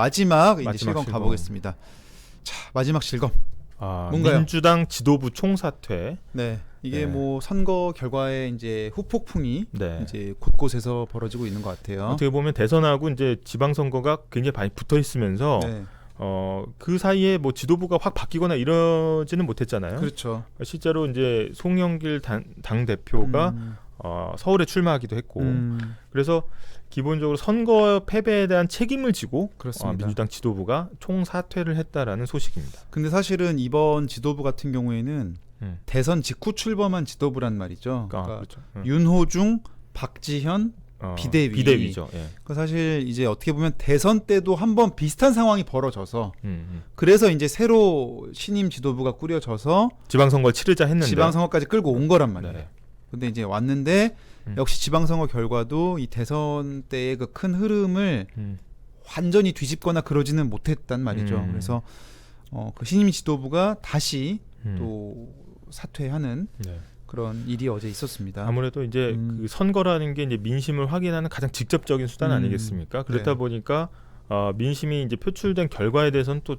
마지막, 마지막 실검 실검. 가보겠습니다. 자 마지막 실검. 아, 뭔가요? 민주당 지도부 총사퇴. 네 이게 네. 뭐 선거 결과에 이제 후폭풍이 네. 이제 곳곳에서 벌어지고 있는 것 같아요. 어떻게 보면 대선하고 이제 지방선거가 굉장히 많이 붙어 있으면서 네, 어, 그 사이에 뭐 지도부가 확 바뀌거나 이러지는 못했잖아요. 그렇죠. 실제로 이제 송영길 당, 당 대표가 음, 어, 서울에 출마하기도 했고 음, 그래서 기본적으로 선거 패배에 대한 책임을 지고 그렇습니다. 어, 민주당 지도부가 총 사퇴를 했다라는 소식입니다. 근데 사실은 이번 지도부 같은 경우에는 음. 대선 직후 출범한 지도부란 말이죠. 아, 그러니까 그렇죠. 음. 윤호중, 박지현. 어, 비대위. 비대위죠. 예. 그 사실 이제 어떻게 보면 대선 때도 한번 비슷한 상황이 벌어져서 음, 음. 그래서 이제 새로 신임 지도부가 꾸려져서 지방선거 치르자 했는데 지방선거까지 끌고 온 거란 말이에요. 네. 근데 이제 왔는데 음. 역시 지방선거 결과도 이 대선 때의 그 큰 흐름을 음. 완전히 뒤집거나 그러지는 못했단 말이죠. 음. 그래서 어, 그 신임 지도부가 다시 음. 또 사퇴하는 네. 그런 일이 어제 있었습니다. 아무래도 이제 음. 그 선거라는 게 이제 민심을 확인하는 가장 직접적인 수단 음. 아니겠습니까? 그렇다 네. 보니까 어, 민심이 이제 표출된 결과에 대해서는 또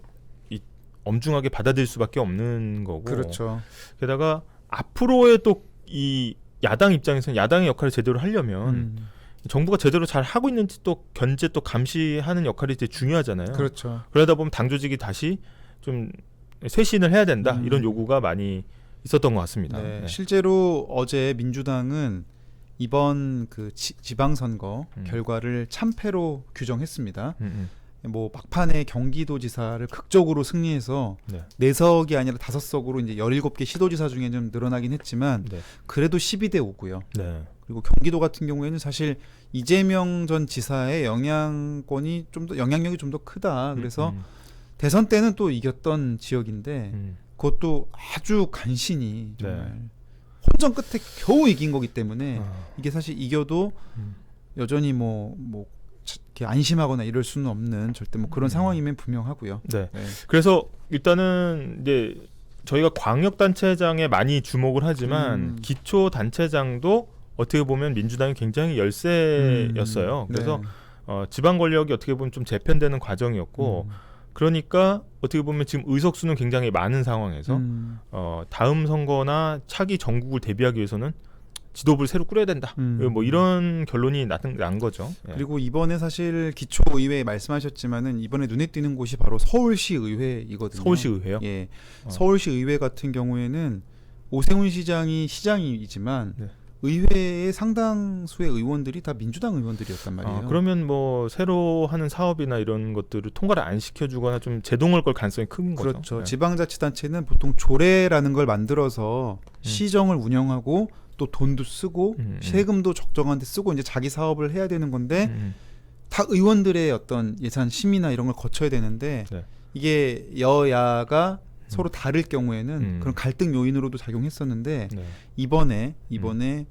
이, 엄중하게 받아들일 수밖에 없는 거고. 그렇죠. 게다가 앞으로의 또이 야당 입장에서는 야당의 역할을 제대로 하려면 음, 정부가 제대로 잘 하고 있는지 또 견제 또 감시하는 역할이 되게 중요하잖아요. 그렇죠. 그러다 보면 당 조직이 다시 좀 쇄신을 해야 된다 음. 이런 요구가 많이 있었던 것 같습니다. 네, 네. 실제로 어제 민주당은 이번 그 지, 지방선거 음. 결과를 참패로 규정했습니다. 음, 뭐 막판에 경기도지사를 극적으로 승리해서 음. 네. 네 석이 아니라 다섯 석으로 이제 17개 시도지사 중에 좀 늘어나긴 했지만 네. 그래도 12대 5고요. 네. 그리고 경기도 같은 경우에는 사실 이재명 전 지사의 영향권이 좀 더 영향력이 좀 더 크다. 그래서 음, 대선 때는 또 이겼던 지역인데 음. 그것도 아주 간신히 정말 네. 혼전 끝에 겨우 이긴 거기 때문에 아, 이게 사실 이겨도 음. 여전히 뭐뭐 이렇게 안심하거나 이럴 수는 없는 절대 뭐 그런 음. 상황이면 분명하고요. 네. 네. 그래서 일단은 이제 저희가 광역 단체장에 많이 주목을 하지만 음. 기초 단체장도 어떻게 보면 민주당이 굉장히 열세였어요. 음, 그래서 네. 어, 지방 권력이 어떻게 보면 좀 재편되는 과정이었고 음. 그러니까 어떻게 보면 지금 의석수는 굉장히 많은 상황에서 음. 어, 다음 선거나 차기 전국을 대비하기 위해서는 지도부를 새로 꾸려야 된다. 음. 뭐 이런 결론이 난, 난 거죠. 예. 그리고 이번에 사실 기초 의회 말씀하셨지만은 이번에 눈에 띄는 곳이 바로 서울시 의회이거든요. 서울시 의회요. 예. 어. 서울시 의회 같은 경우에는 오세훈 시장이 시장이지만 네. 의회의 상당수의 의원들이 다 민주당 의원들이었단 말이에요. 아, 그러면 뭐 새로 하는 사업이나 이런 것들을 통과를 안 시켜주거나 좀 제동을 걸 가능성이 큰 거죠. 그렇죠. 네. 지방자치단체는 보통 조례라는 걸 만들어서 시정을 운영하고 또 돈도 쓰고 음, 음. 세금도 적정한데 쓰고 이제 자기 사업을 해야 되는 건데 음, 다 의원들의 어떤 예산 심의나 이런 걸 거쳐야 되는데 네. 이게 여야가 서로 다를 경우에는 음. 그런 갈등 요인으로도 작용했었는데 네. 이번에 이번에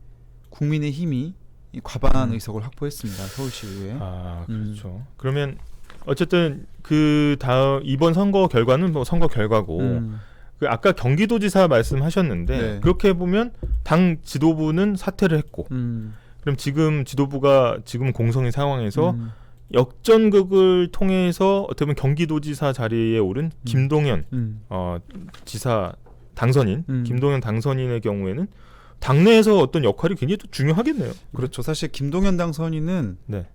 국민의 힘이 이 과반한 음. 의석을 확보했습니다 서울시 의회. 아 음. 그렇죠. 그러면 어쨌든 그 다음 이번 선거 결과는 뭐 선거 결과고 음. 그 아까 경기도지사 말씀하셨는데 네. 그렇게 보면 당 지도부는 사퇴를 했고 음. 그럼 지금 지도부가 지금 공성인 상황에서 음. 역전극을 통해서 어떻게 보면 경기도지사 자리에 오른 김동연 음. 어, 지사 당선인 음. 김동연 당선인의 경우에는 당내에서 어떤 역할이 굉장히 또 중요하겠네요. 그렇죠. 사실 김동연 당선인은 네,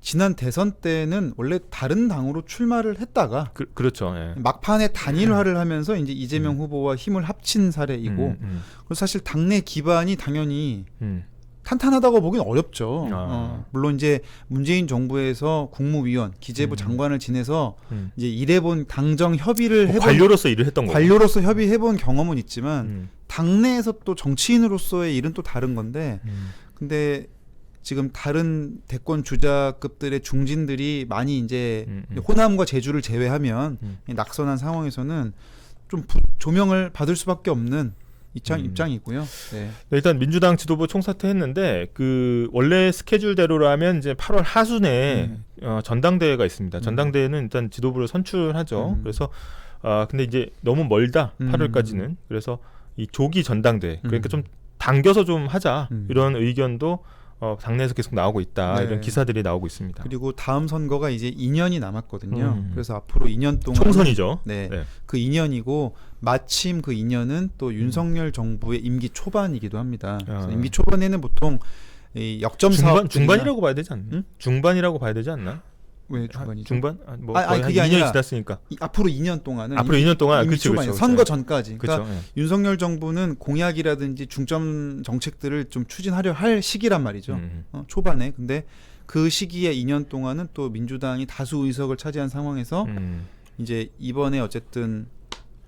지난 대선 때는 원래 다른 당으로 출마를 했다가 그, 그렇죠. 예. 막판에 단일화를 하면서 이제 이재명 후보와 힘을 합친 사례이고 음, 음, 그리고 사실 당내 기반이 당연히 음. 탄탄하다고 보긴 어렵죠. 아. 어, 물론 이제 문재인 정부에서 국무위원, 기재부 음. 장관을 지내서 음. 이제 일해본 당정 협의를 뭐 해본 관료로서 일을 했던 거죠. 관료로서 협의해본 경험은 있지만 음, 당내에서 또 정치인으로서의 일은 또 다른 건데 음. 근데 지금 다른 대권 주자급들의 중진들이 많이 이제 음, 음. 호남과 제주를 제외하면 음. 이 낙선한 상황에서는 좀 부- 조명을 받을 수밖에 없는 입장 음. 입장이고요. 네. 네, 일단 민주당 지도부 총사퇴했는데 그 원래 스케줄대로라면 이제 8월 하순에 음. 어, 전당대회가 있습니다. 음. 전당대회는 일단 지도부를 선출하죠. 음. 그래서 아 근데 이제 너무 멀다 음. 8월까지는 그래서 이 조기 전당대회 그러니까 음. 좀 당겨서 좀 하자 음. 이런 의견도 어, 당내에서 계속 나오고 있다 네. 이런 기사들이 나오고 있습니다. 그리고 다음 선거가 이제 2년이 남았거든요. 음. 그래서 앞으로 2년 동안 총선이죠. 네, 네. 그 2년이고 마침 그 2년은 또 윤석열 정부의 임기 초반이기도 합니다. 아. 임기 초반에는 보통 이 역점 중반 사업 중반이라고 봐야 되지 않나? 응? 중반이라고 봐야 되지 않나? 왜 아, 중반이죠? 중반? 아, 뭐 아, 아니, 거의 한 그게 2년이 아니라 지났으니까. 이, 앞으로 2년 동안은 앞으로 2년 동안 임기 그렇죠, 초반이에요. 그렇죠. 선거 전까지. 그러니까 그렇죠. 예. 윤석열 정부는 공약이라든지 중점 정책들을 좀 추진하려 할 시기란 말이죠. 음. 어, 초반에. 근데 그 시기에 2년 동안은 또 민주당이 다수 의석을 차지한 상황에서 음. 이제 이번에 어쨌든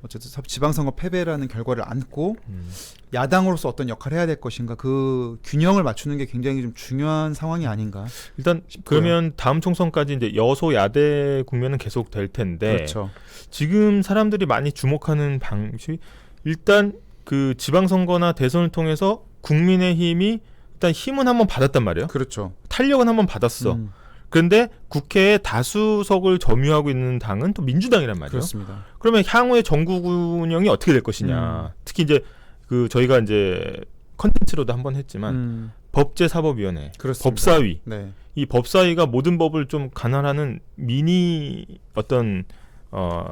어쨌든 사- 지방선거 패배라는 결과를 안고 음. 야당으로서 어떤 역할을 해야 될 것인가 그 균형을 맞추는 게 굉장히 좀 중요한 상황이 아닌가. 일단 그러면 다음 총선까지 이제 여소 야대 국면은 계속 될 텐데 그렇죠. 지금 사람들이 많이 주목하는 방식 일단 그 지방선거나 대선을 통해서 국민의 힘이 일단 힘은 한번 받았단 말이에요. 그렇죠. 탄력은 한번 받았어. 음, 그런데 국회에 다수석을 점유하고 있는 당은 또 민주당이란 말이에요. 그렇습니다. 그러면 향후의 정국 운영이 어떻게 될 것이냐. 음. 특히 이제 그 저희가 이제 컨텐츠로도 한번 했지만 음, 법제사법위원회, 그렇습니다. 법사위 네. 이 법사위가 모든 법을 좀 관할하는 미니 어떤 어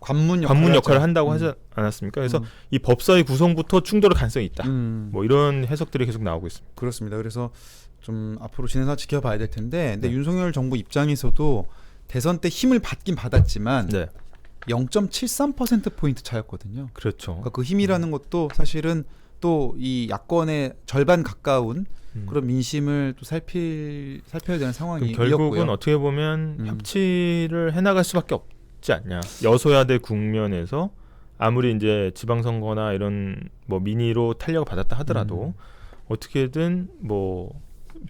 관문 역할을, 관문 역할을. 한다고 음. 하지 않았습니까? 그래서 음. 이 법사위 구성부터 충돌할 가능성이 있다. 음, 뭐 이런 해석들이 계속 나오고 있습니다. 그렇습니다. 그래서 좀 앞으로 진행사 지켜봐야 될 텐데, 근데 네. 윤석열 정부 입장에서도 대선 때 힘을 받긴 받았지만 네, 0.73% 포인트 차였거든요. 그렇죠. 그러니까 그 힘이라는 것도 사실은 또 이 야권의 절반 가까운 음. 그런 민심을 또 살필 살펴야 되는 상황이 결국은. 어떻게 보면 음. 협치를 해나갈 수밖에 없지 않냐. 여소야대 국면에서 아무리 이제 지방선거나 이런 뭐 민의로 탄력을 받았다 하더라도 음. 어떻게든 뭐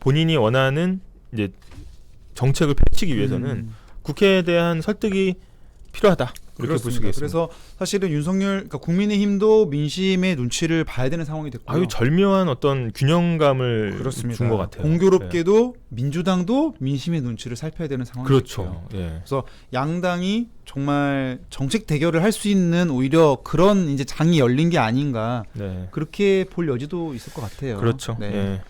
본인이 원하는 이제 정책을 펼치기 위해서는 음, 국회에 대한 설득이 필요하다. 이렇게 볼수 그렇습니다. 있겠습니다. 그래서 사실은 윤석열 그러니까 국민의힘도 민심의 눈치를 봐야 되는 상황이 됐고요. 아유 절묘한 어떤 균형감을. 준 것 같아요. 공교롭게도 민주당도 민심의 눈치를 살펴야 되는 네. 상황이 그렇죠. 됐고요. 예. 양당이 정말 정책 대결을 할 수 있는 오히려 그런 이제 장이 열린 게 아닌가 네. 그렇게 볼 여지도 있을 것 같아요. 그렇죠. 네. 예.